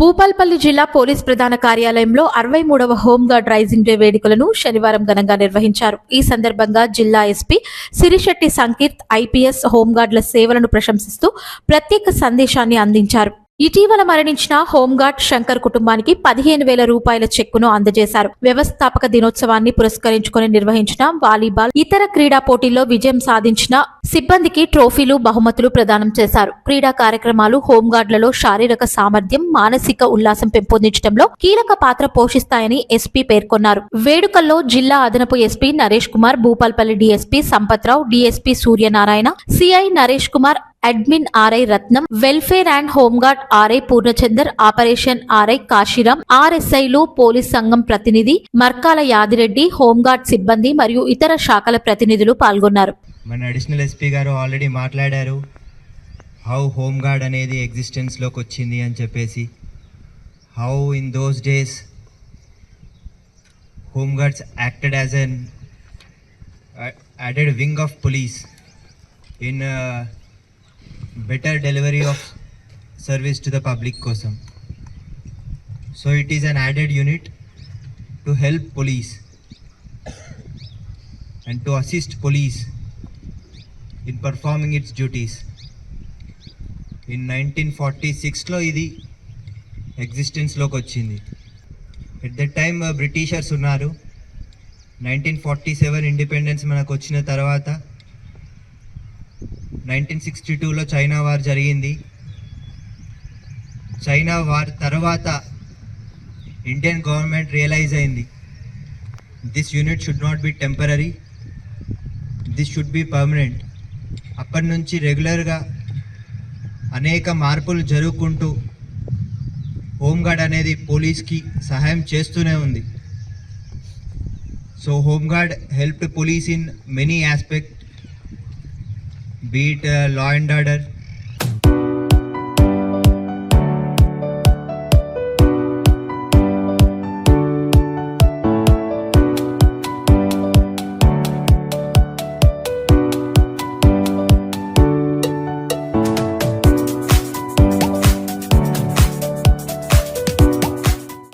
భూపాల్పల్లి జిల్లా పోలీస్ ప్రధాన కార్యాలయంలో అరవై మూడవ హోంగార్డ్ రైజింగ్ డే వేడుకలను శనివారం ఘనంగా నిర్వహించారు. ఈ సందర్భంగా జిల్లా ఎస్పీ సిరిశెట్టి సంకీర్త్ ఐపీఎస్ హోంగార్డుల సేవలను ప్రశంసిస్తూ ప్రత్యేక సందేశాన్ని అందించారు. ఇటీవల మరణించిన హోంగార్డ్ శంకర్ కుటుంబానికి పదిహేను వేల రూపాయల చెక్కును అందజేశారు. వ్యవస్థాపక దినోత్సవాన్ని పురస్కరించుకొని నిర్వహించిన వాలీబాల్ ఇతర క్రీడా పోటీల్లో విజయం సాధించిన సిబ్బందికి ట్రోఫీలు బహుమతులు ప్రదానం చేశారు. క్రీడా కార్యక్రమాలు హోంగార్డులలో శారీరక సామర్థ్యం మానసిక ఉల్లాసం పెంపొందించడంలో కీలక పాత్ర పోషిస్తాయని ఎస్పీ పేర్కొన్నారు. వేడుకల్లో జిల్లా అదనపు SP Naresh Kumar Bhupalpally DSP Sampathrao DSP Suryanarayana CI Naresh Kumar admin RI Ratnam welfare and home guard RI Purnachander operation RI Kashiram ఆర్ఎస్ఐలు police సంఘం ప్రతినిధి మర్కాల యాదిరెడ్డి హోంగార్డ్ సిబ్బంది మరియు ఇతర శాఖల ప్రతినిధులు పాల్గొన్నారు. మన అడిషనల్ ఎస్పీ గారు ఆల్రెడీ మాట్లాడారు. హౌ హోమ్ గార్డ్ అనేది ఎగ్జిస్టెన్స్లోకి వచ్చింది అని చెప్పేసి. How in those days home guards acted as an added wing of police in uh, better delivery of service to the public కోసం. So it is an added unit to help police and to assist police in performing its duties. In nineteen forty సిక్స్లో ఇది ఎగ్జిస్టెన్స్లోకి వచ్చింది. At the time Britishers ఉన్నారు. Nineteen forty seven independence మనకు వచ్చిన తర్వాత nineteen sixty టూలో చైనా వార్ జరిగింది. చైనా వార్ తర్వాత ఇండియన్ గవర్నమెంట్ రియలైజ్ అయింది. This unit should not be temporary this should be permanent అప్పటి నుంచి రెగ్యులర్గా అనేక మార్పులు జరుగుకుంటూ హోంగార్డ్ అనేది పోలీస్కి సహాయం చేస్తూనే ఉంది. So home guard help police in many aspect be it uh, law and order,